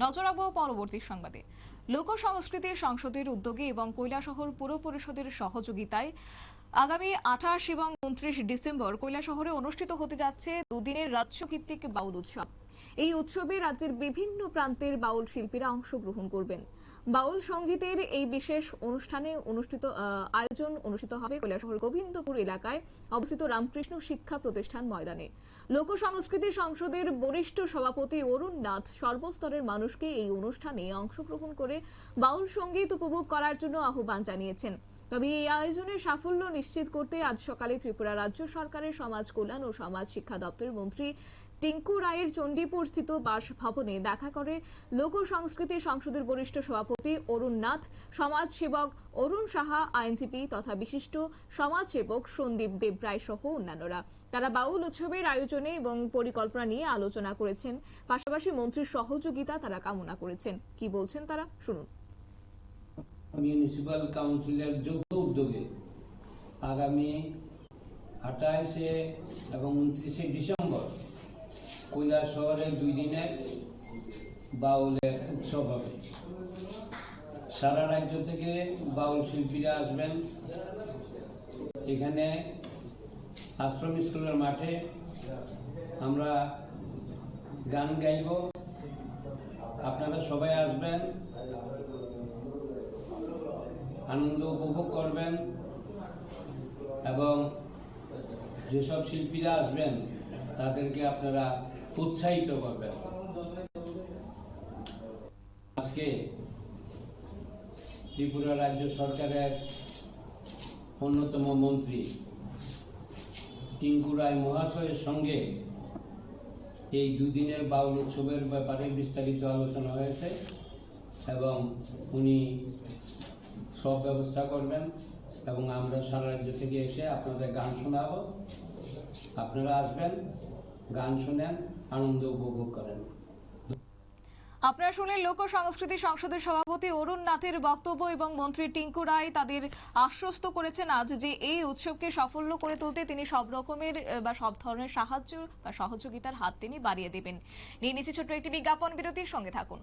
নজর রাখব পরবর্তী সংবাদে। লোক সংস্কৃতি সংসদের উদ্যোগে এবং কৈলাসহর পুর পরিষদের সহযোগিতায় আগামী আঠাশ এবং উনত্রিশ ডিসেম্বর কৈলাসহরে অনুষ্ঠিত হতে যাচ্ছে দুদিনের রাজ্য ভিত্তিক বাউল উৎসব। এই উৎসবে রাজ্যের বিভিন্ন প্রান্তের বাউল শিল্পীরা অংশগ্রহণ করবেন। বাউল সঙ্গীতের এই বিশেষ অনুষ্ঠানে অনুষ্ঠিত আয়োজন অনুষ্ঠিত হবে কৈলাসহর গোবিন্দপুর এলাকায় অবস্থিত রামকৃষ্ণ শিক্ষা প্রতিষ্ঠান ময়দানে। লোক সংস্কৃতি সংসদের বরিষ্ঠ সভাপতি অরুণ নাথ সর্বস্তরের মানুষকে এই অনুষ্ঠানে অংশগ্রহণ করে বাউল সংগীত উপভোগ করার জন্য আহ্বান জানিয়েছেন। তবে এই আয়োজনের সাফল্য নিশ্চিত করতে আজ সকালে ত্রিপুরা রাজ্য সরকারের সমাজ কল্যাণ ও সমাজ শিক্ষা দপ্তরের মন্ত্রী টিঙ্কু রায়ের চণ্ডীপুর স্থিত বাসভবনে দেখা করে লোক সংস্কৃতি সংসদের বরিষ্ঠ সভাপতি অরুণ নাথ, সমাজ সেবক অরুণ সাহা, আইনজীবী তথা বিশিষ্ট সমাজসেবক সন্দীপ দেবরায় সহ অন্যান্যরা। তারা বাউল উৎসবের আয়োজনে এবং পরিকল্পনা নিয়ে আলোচনা করেছেন। পাশাপাশি মন্ত্রীর সহযোগিতা তারা কামনা করেছেন। কি বলছেন তারা? শুনুন। মিউনিসিপাল কাউন্সিলের যৌথ উদ্যোগে আগামী আঠাইশে এবং উনত্রিশে ডিসেম্বর কৈলাস শহরে দুই দিনের বাউলের উৎসব হবে। সারা রাজ্য থেকে বাউল শিল্পীরা আসবেন। এখানে আশ্রম স্কুলের মাঠে আমরা গান গাইব। আপনারা সবাই আসবেন। আনন্দ উপভোগ করবেন এবং যেসব শিল্পীরা আসবেন, তাদেরকে আপনারা উৎসাহিত করবেন। আজকে ত্রিপুরা রাজ্য সরকারের অন্যতম মন্ত্রী টিঙ্কু রায় মহাশয়ের সঙ্গে এই দুদিনের বাউল উৎসবের ব্যাপারে বিস্তারিত আলোচনা হয়েছে এবং উনি সব ব্যবস্থা করবেন এবং আমরা সারা রাজ্য থেকে এসে আপনাদের গান শোনাবো। আপনারা আসবেন, গান শুনেন, আনন্দ উপভোগ করেন। আপনারা শুনলেন লোক সংস্কৃতি সংসদের সভাপতি অরুণ নাথের বক্তব্য এবং মন্ত্রী টিঙ্কু রায় তাদের আশ্বস্ত করেছেন আজ যে এই উৎসবকে সাফল্য করে তুলতে তিনি সব রকমের বা সব ধরনের সাহায্য বা সহযোগিতার হাত তিনি বাড়িয়ে দেবেন। নিয়ে নিচ্ছে ছোট্ট একটি বিজ্ঞাপন বিরতির সঙ্গে থাকুন।